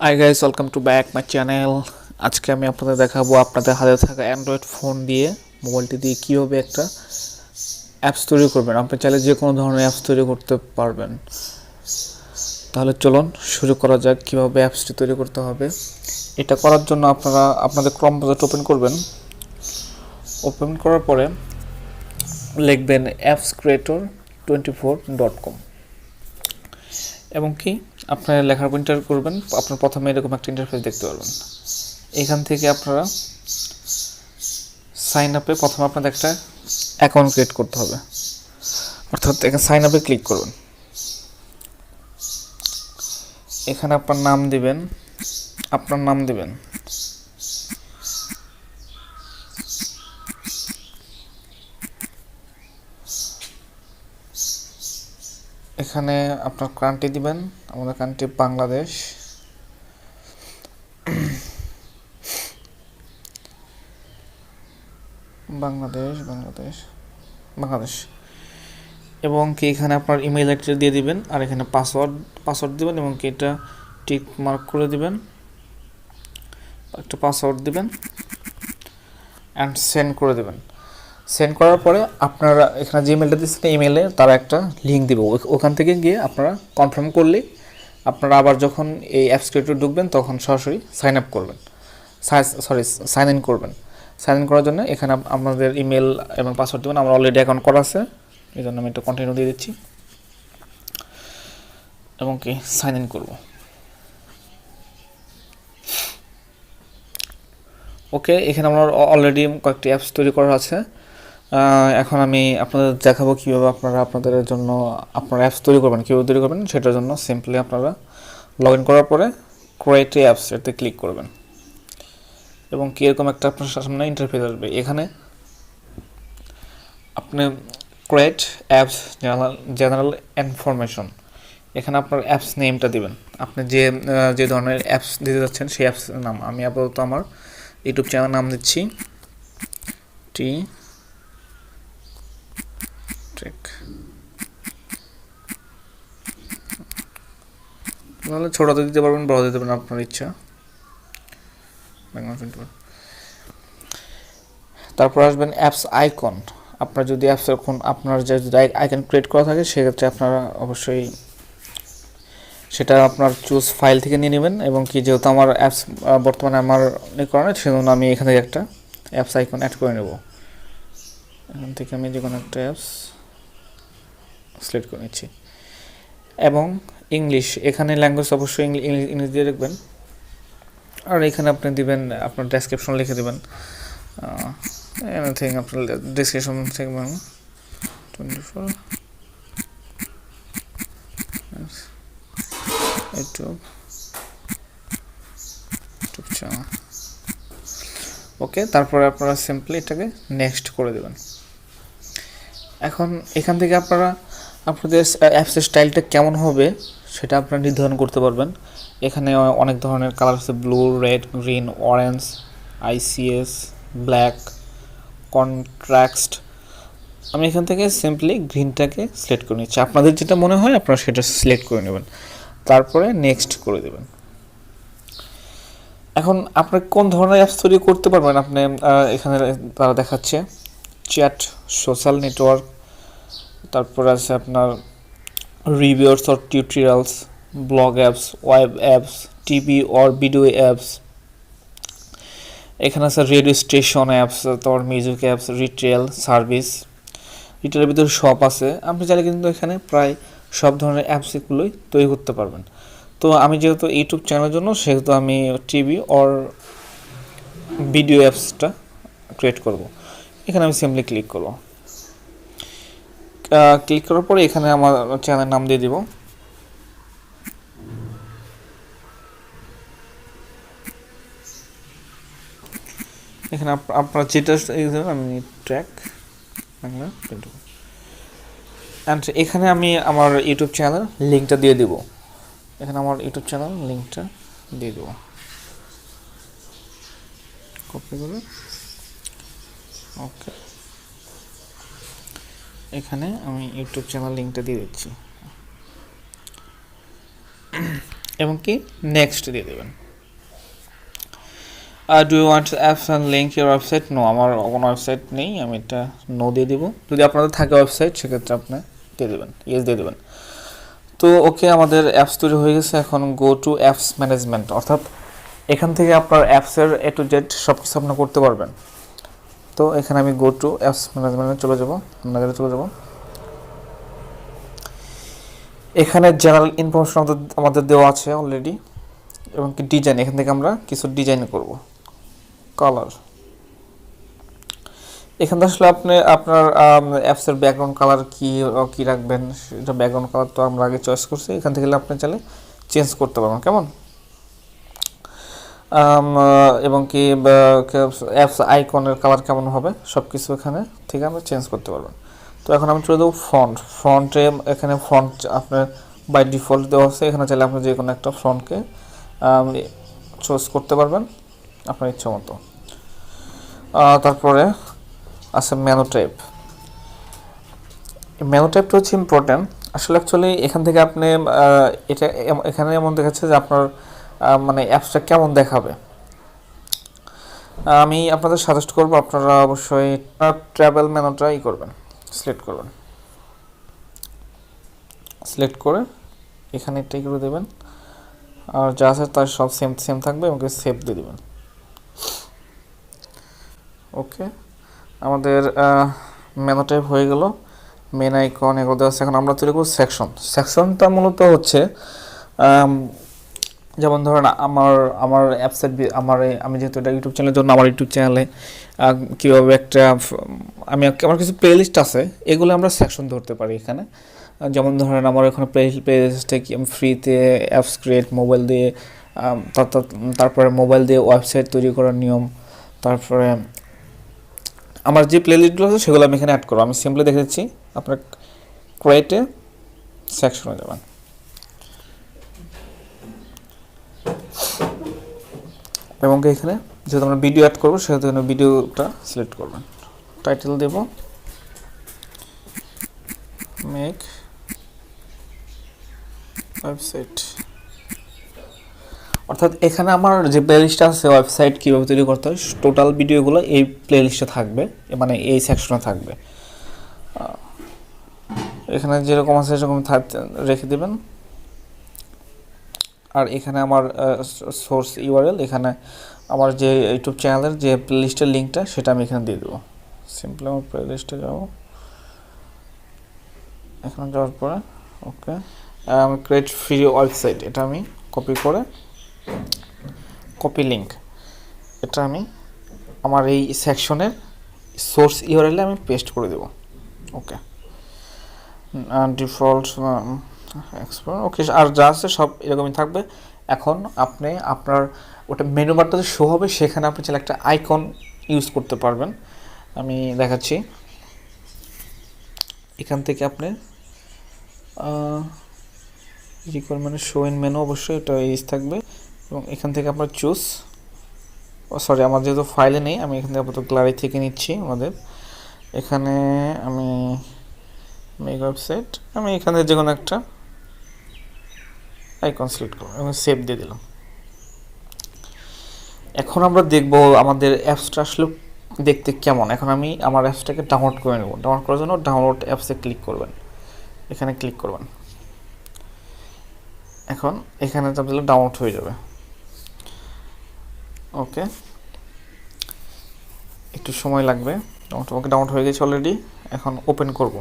Hi guys welcome to back my channel আজকে আমি আপনাদের দেখাবো আপনাদের হাতে থাকা অ্যান্ড্রয়েড ফোন দিয়ে মোবাইলটি দিয়ে কীভাবে একটা অ্যাপস তৈরি করবেন। আপনি চাইলে যে কোনো ধরনের অ্যাপস তৈরি করতে পারবেন। তাহলে চলুন শুরু করা যাক কীভাবে অ্যাপসটি তৈরি করতে হবে। এটা করার জন্য আপনারা, আপনাদের ক্রম ওপেন করবেন। ওপেন করার পরে লিখবেন apps creator twenty four dot com এবং কি? আপনার লেখার প্রিন্টার করবেন, আপনার প্রথমে এরকম একটা ইন্টারফেস দেখতে পারবেন। এখান থেকে আপনারা সাইন আপে প্রথমে আপনাদের একটা অ্যাকাউন্ট ক্রিয়েট করতে হবে। অর্থাৎ এখানে সাইন আপে ক্লিক করবেন। এখানে আপনার নাম দিবেন, আপনার নাম দিবেন। এখানে আপনার কান্ট্রি দিবেন, আমাদের কান্ট্রি বাংলাদেশ। বাংলাদেশ বাংলাদেশ বাংলাদেশ। এবং কি এখানে আপনার ইমেল অ্যাড্রেস দিয়ে দিবেন, আর এখানে পাসওয়ার্ড পাসওয়ার্ড দিবেন, এবং কি এটা টিক মার্ক করে দিবেন। একটা পাসওয়ার্ড দিবেন অ্যান্ড সেন্ড করে দেবেন। সেন্ড করার পরে আপনারা এখানে যে ইমেলটা দিচ্ছেন ইমেলে তারা একটা লিঙ্ক দিব। ওখান থেকে গিয়ে আপনারা কনফার্ম করলেই আপনারা আবার যখন এই অ্যাপস ক্রিয়েটর ঢুকবেন, তখন সরাসরি সাইন আপ করবেন। সরি সাইন ইন করবেন। সাইন ইন করার জন্য এখানে আপ- আপনাদের ইমেল এবং পাসওয়ার্ড দেবেন। আমার অলরেডি অ্যাকাউন্ট করা আছে। এই জন্য আমি এটা কন্টিনিউ দিয়ে দিচ্ছি। এবং কি সাইন ইন করব। ওকে এখানে আমার অলরেডি কয়েকটি অ্যাপস তৈরি করা আছে। এখন আমি আপনাদের দেখাবো কীভাবে আপনারা আপনাদের জন্য আপনারা অ্যাপস তৈরি করবেন, কীভাবে তৈরি করবেন, সেটার জন্য সিম্পলি আপনারা লগ ইন করার পরে ক্রিয়েট অ্যাপস এতে ক্লিক করবেন। এবং কীরকম একটা আপনার সামনে ইন্টারফেস আসবে। এখানে আপনি create apps general general information এখানে আপনার অ্যাপস নেমটা দিবেন। আপনি যে যে ধরনের অ্যাপস দিতে যাচ্ছেন, সেই অ্যাপস নাম। আমি আপাতত আমার ইউটিউব চ্যানেল নাম দিচ্ছি। টি ট্রেক নাহলে ছোটতে দিতে পারবেন বড় দিতে পারবেন, আপনার ইচ্ছা। তারপর আসবেন অ্যাপস আইকন আপনার যদি অ্যাপস এখন আপনার যে আইকন ক্রিয়েট করা থাকে, সেক্ষেত্রে আপনারা অবশ্যই সেটা আপনার চুজ ফাইল থেকে নিয়ে নেবেন এবং কি যেহেতু আমার অ্যাপস বর্তমানে আমার ই করা নেই, সেজন্য আমি এখান থেকে একটা অ্যাপস আইকন অ্যাড করে নেব। এখান থেকে আমি যে কোনো একটা অ্যাপস সিলেক্ট করে নিচ্ছি। এবং ইংলিশ এখানে ল্যাঙ্গুয়েজ অবশ্যই ইংলি- ইংলি- ইংলিশ দিয়ে রাখবেন আর এখানে আপনি দিবেন, আপনার ডেসক্রিপশন লিখে দেবেন। এনিথিং আপনার ডেসক্রিপশন থেকে টোয়েন্টি ফোর ইউটিউব ওকে তারপরে আপনারা সিম্পলি এটাকে নেক্সট করে দেবেন। এখন এখান থেকে আপনারা আপনাদের অ্যাপসের স্টাইলটা কেমন হবে সেটা আপনারা নির্ধারণ করতে পারবেন। এখানে অনেক ধরনের কালার আছে blue red green orange ICS black contrast আমি এখান থেকে সিম্পলি গ্রিনটাকে সিলেক্ট করে নিচ্ছি। আপনাদের যেটা মনে হয় আপনারা সেটা সিলেক্ট করে নেবেন। তারপরে নেক্সট করে দেবেন। এখন আপনি কোন ধরনের অ্যাপস তৈরি করতে পারবেন? আপনি এখানে তারা দেখাচ্ছে চ্যাট সোশ্যাল নেটওয়ার্ক তারপর আছে আপনার reviews or tutorials blog apps web apps TV or video apps এখানে আছে রেডিও স্টেশন অ্যাপস তারপর মিউজিক অ্যাপস রিটেল সার্ভিস রিটেলের ভিতরে শপ আছে। আপনি চাইলে কিন্তু এখানে প্রায় সব ধরনের অ্যাপসগুলোই তৈরি করতে পারবেন। তো আমি যেহেতু ইউটিউব চ্যানেলের জন্য, সেহেতু আমি টিভি অর ভিডিও অ্যাপসটা ক্রিয়েট করব। এখানে আমি সিম্পলি ক্লিক করব। ক্লিক করার পরে এখানে আমার চ্যানেলের নাম দিয়ে দিব। এখানে আপ- আপনারা যেটা আমি ট্র্যাক অ্যান্ড এখানে আমি আমার ইউটিউব চ্যানেল লিঙ্কটা দিয়ে দিব। এখানে আমার ইউটিউব চ্যানেল লিঙ্কটা দিয়ে দেবো। কপি করে। ওকে এখানে আমি ইউটিউব চ্যানেল লিঙ্কটা দিয়ে দিচ্ছি। এবং কি নেক্সট দিয়ে দেবেন। আর do want apps and link your website no আমার কোনো ওয়েবসাইট নেই, আমি এটা নো দিয়ে দিব। যদি আপনাদের থাকে ওয়েবসাইট সেক্ষেত্রে আপনি দিয়ে দেবেন। ইয়েস দিয়ে দেবেন। তো ওকে আমাদের অ্যাপস তৈরি হয়ে গেছে। এখন গো টু অ্যাপস ম্যানেজমেন্ট অর্থাৎ এখান থেকে আপনার অ্যাপসের এ টু জেড সব কিছু আপনি করতে পারবেন। তো এখানে আমি গো টু অ্যাপস ম্যানেজমেন্টে চলে যাব ম্যানেজারে চলে যাব। এখানে জেনারেল ইনফরমেশন আমাদের আমাদের দেওয়া আছে অলরেডি এবং কি ডিজাইন এখান থেকে আমরা কিছু ডিজাইন করব। কালার এখান আসলে আপনি, আপনার অ্যাপসের ব্যাকগ্রাউন্ড কালার কি কি রাখবেন, সেটা ব্যাকগ্রাউন্ড কালার তো আমরা আগে চয়েস করছি, এখান থেকে আপনি চাইলে চেঞ্জ করতে পারবেন, কেমন? এবং কি অ্যাপস, আইকনের কালার কেমন হবে সব কিছু এখানে থেকে আমরা চেঞ্জ করতে পারবেন। তো এখন আমি চলে দেবো ফ্রন্ট ফ্রন্টে এখানে ফ্রন্ট আপনার বাই ডিফল্ট দেওয়া আছে, এখানে চাইলে আপনি যে কোনো একটা ফ্রন্টকে চুজ করতে পারবেন, আপনার ইচ্ছা মতো। তারপরে আছে ম্যানো টাইপ ম্যানো টাইপটা হচ্ছে ইম্পর্ট্যান্ট আসলে অ্যাকচুয়ালি এখান থেকে আপনি এটা এখানে এমন দেখাচ্ছে যে আপনার মানে অ্যাপসটা কেমন দেখাবে? আমি আপনাদের সাজেস্ট করব আপনারা অবশ্যই ট্রাভেল মেনুটা করবেন সিলেক্ট করবেন। সিলেক্ট করে এখানে এটাই করে দেবেন, আর যা আছে তার সব সেম সেম থাকবে এবং সেভ দিয়ে দেবেন। ওকে আমাদের মেনু টাইপ হয়ে গেল মেন আইকন এগুলো দেওয়া এখন আমরা তৈরি করব সেকশন সেকশনটা মূলত হচ্ছে যেমন ধরেন আমার আমার অ্যাপসের আমার আমি যেহেতু এটা ইউটিউব চ্যানেলের জন্য আমার ইউটিউব চ্যানেলে কীভাবে একটা আমি আমার কিছু প্লেলিস্ট আছে, এগুলো আমরা সেকশন ধরতে পারি এখানে। যেমন ধরেন আমার এখানে প্লে প্লেলিস্টে কি, আমি ফ্রিতে অ্যাপস ক্রিয়েট মোবাইল দিয়ে তারপরে মোবাইল দিয়ে ওয়েবসাইট তৈরি করার নিয়ম, তারপরে আমার যে প্লেলিস্টগুলো আছে, সেগুলো আমি এখানে অ্যাড করব। আমি সিম্পলি দেখেছি আপনার ক্রিয়েটে সেকশনে যাবেন। এবং এখানে যেহেতু আমরা ভিডিও অ্যাড করব, সেহেতু এখানে ভিডিওটা সিলেক্ট করবেন। টাইটেল দেব। মেক ওয়েবসাইট অর্থাৎ এখানে আমার যে প্লেলিস্ট আছে ওয়েবসাইট কীভাবে তৈরি করতে হয় টোটাল ভিডিওগুলো এই প্লেলিস্টে থাকবে মানে এই সেকশনে থাকবে। এখানে যেরকম আছে সেরকম রেখে দেবেন। আর এখানে আমার সোর্স ইউআরএল এখানে আমার যে ইউটিউব চ্যানেলের যে প্লেলিস্টের লিঙ্কটা সেটা আমি এখানে দিয়ে দেবো। সিম্পলি আমার প্লেলিস্টে যাব। এখানে যাওয়ার পরে ওকে আমি ক্রিয়েট ফ্রি ওয়েবসাইট এটা আমি কপি করে কপি লিঙ্ক এটা আমি আমার এই সেকশনের সোর্স ইউআরএলে আমি পেস্ট করে দেবো। ওকে ডিফল্ট এক্সপ্লোর ওকে আর যা আছে সব এরকমই থাকবে। এখন আপনি আপনার ওটা মেনু বারটাতে শো হবে, সেখানে আপনি চাইলে একটা আইকন ইউজ করতে পারবেন। আমি দেখাচ্ছি। এখান থেকে আপনি রিকোয়ারমেন্ট শো ইন মেনু অবশ্যই এটা ইউজ থাকবে। এবং এখান থেকে আপনার চুজ ও সরি আমার যেহেতু ফাইলে নেই, আমি এখান থেকে আপাতত গ্যালারি থেকে নিচ্ছি আমাদের। এখানে আমি মেক ওয়েবসাইট আমি এখানে যে কোনো একটা আইকন সিলেক্ট করব এবং সেভ দিয়ে দিলাম। এখন আমরা দেখব আমাদের অ্যাপসটা আসলে দেখতে কেমন। এখন আমি আমার অ্যাপসটাকে ডাউনলোড করে নেব। ডাউনলোড করার জন্য ডাউনলোড অ্যাপসে ক্লিক করবেন। এখানে ক্লিক করবেন। এখন এখানে চাপ দিলে ডাউনলোড হয়ে যাবে। ওকে একটু সময় লাগবে। তোমাকে ডাউনলোড হয়ে গেছে অলরেডি এখন ওপেন করব।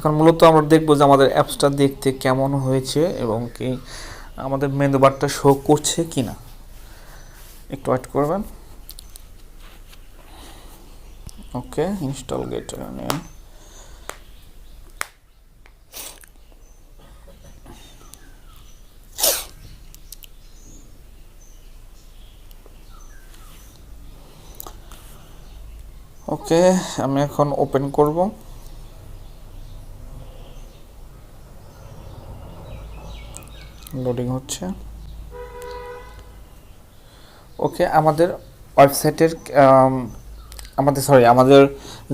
এখন মূলত আমরা দেখব যে আমাদের অ্যাপসটা দেখতে কেমন হয়েছে এবং কি আমাদের মেনু বারটা শো করছে কি না একটু ওয়েট করবেন। ওকে ইনস্টল গেট ওকে আমি এখন ওপেন করব। লোডিং হচ্ছে। ওকে আমাদের ওয়েবসাইটের আমাদের সরি আমাদের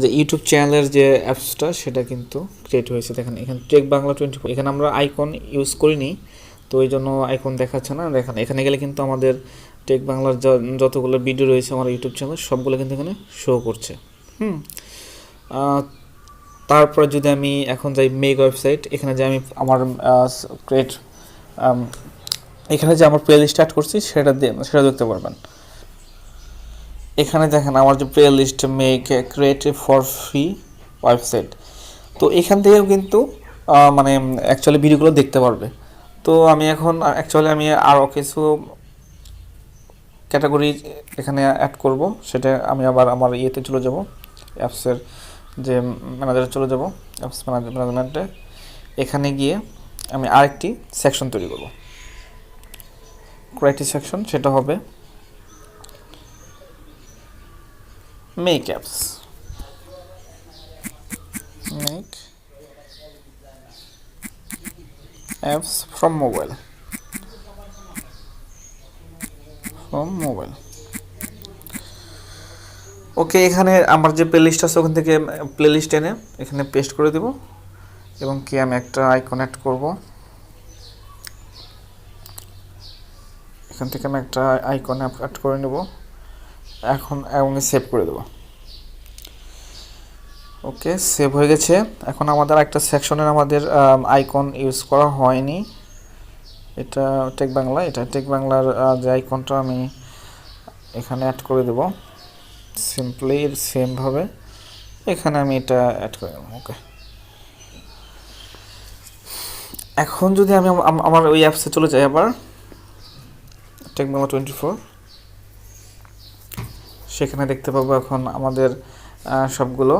যে ইউটিউব চ্যানেলের যে অ্যাপসটা সেটা কিন্তু ক্রিয়েট হয়েছে। দেখেন, এখানে টেক বাংলা টোয়েন্টি এখানে আমরা আইকন ইউজ করিনি, তো এই জন্য আইকন দেখাচ্ছে না। দেখেন, এখানে গেলে কিন্তু আমাদের টেক বাংলার যতগুলো ভিডিও রয়েছে আমার ইউটিউব চ্যানেল সবগুলো কিন্তু এখানে শো করছে। হুম তারপরে যদি আমি এখন যাই মেক ওয়েবসাইট এখানে যে আমি আমার ক্রিয়েট এখানে যে আমার প্লে লিস্ট করছি, সেটা সেটা দেখতে পারবেন। এখানে দেখেন আমার যে playlist make create for free website তো এখান থেকেও কিন্তু মানে অ্যাকচুয়ালি ভিডিওগুলো দেখতে পারবে। তো আমি এখন অ্যাকচুয়ালি আমি আরও কিছু ক্যাটাগরি এখানে অ্যাড করব। সেটা আমি আবার আমার ইয়েতে চলে যাব। অ্যাপসের যে ম্যানেজারে চলে যাব। অ্যাপস ম্যানেজমেন্টে এখানে গিয়ে আমি আরেকটি সেকশন তৈরি করব। কয়েকটি সেকশন সেটা হবে make apps make apps from mobile from mobile okay এখানে আমার যে প্লে লিস্ট আছে, ওখান থেকে প্লে লিস্ট এনে এখানে পেস্ট করে দেব। এবং কি আমি একটা আইকন অ্যাড করব? এখান থেকে আমি একটা আইকন অ্যাড করে নেব। এখন, এবং সেভ করে দেব। ওকে সেভ হয়ে গেছে। এখন আমাদের একটা সেকশনের আমাদের আইকন ইউজ করা হয়নি। এটা টেক বাংলা এটা টেক বাংলার যে আইকনটা আমি এখানে অ্যাড করে দেব। সিম্পলি সেমভাবে এখানে আমি এটা অ্যাড করে দেবো ওকে এখন যদি আমি আম- আম- আমার ওই অ্যাপসে চলে যাই আবার টেক বাংলা টোয়েন্টি ফোর সেখানে দেখতে পাবো এখন আমাদের সবগুলো।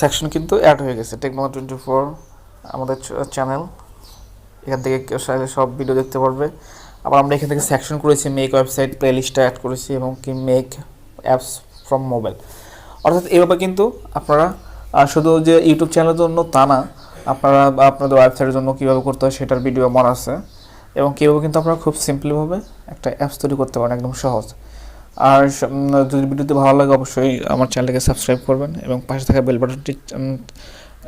সেকশন কিন্তু অ্যাড হয়ে গেছে টেকনোমা টোয়েন্টি ফোর আমাদের চ্যানেল এখান থেকে সব ভিডিও দেখতে পারবে। আবার আমরা এখান থেকে সেকশন করেছি মেক ওয়েবসাইট প্লে লিস্টটা অ্যাড করেছি এবং কি মেক অ্যাপস ফ্রম মোবাইল অর্থাৎ এভাবে কিন্তু আপনারা আহ, শুধু যে ইউটিউব চ্যানেলের জন্য তা না আপনারা আপনাদের ওয়েবসাইটের জন্য কীভাবে করতে হয় সেটার ভিডিও আমার আছে। এবং কীভাবে কিন্তু আপনারা খুব সিম্পলিভাবে একটা অ্যাপস তৈরি করতে পারেন একদম সহজ। আর যদি ভিডিওটি ভালো লাগে অবশ্যই আমার চ্যানেলকে সাবস্ক্রাইব করবেন এবং পাশে থাকা বেল বাটনটি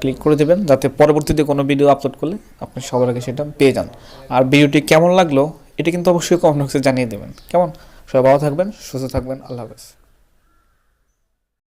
ক্লিক করে দেবেন যাতে পরবর্তীতে কোনো ভিডিও আপলোড করলে আপনি সবার আগে সেটা পেয়ে যান। আর ভিডিওটি কেমন লাগল এটা কিন্তু অবশ্যই কমেন্ট বক্সে জানিয়ে দেবেন। কেমন? সবাই ভালো থাকবেন সুস্থ থাকবেন আল্লাহ হাফেজ।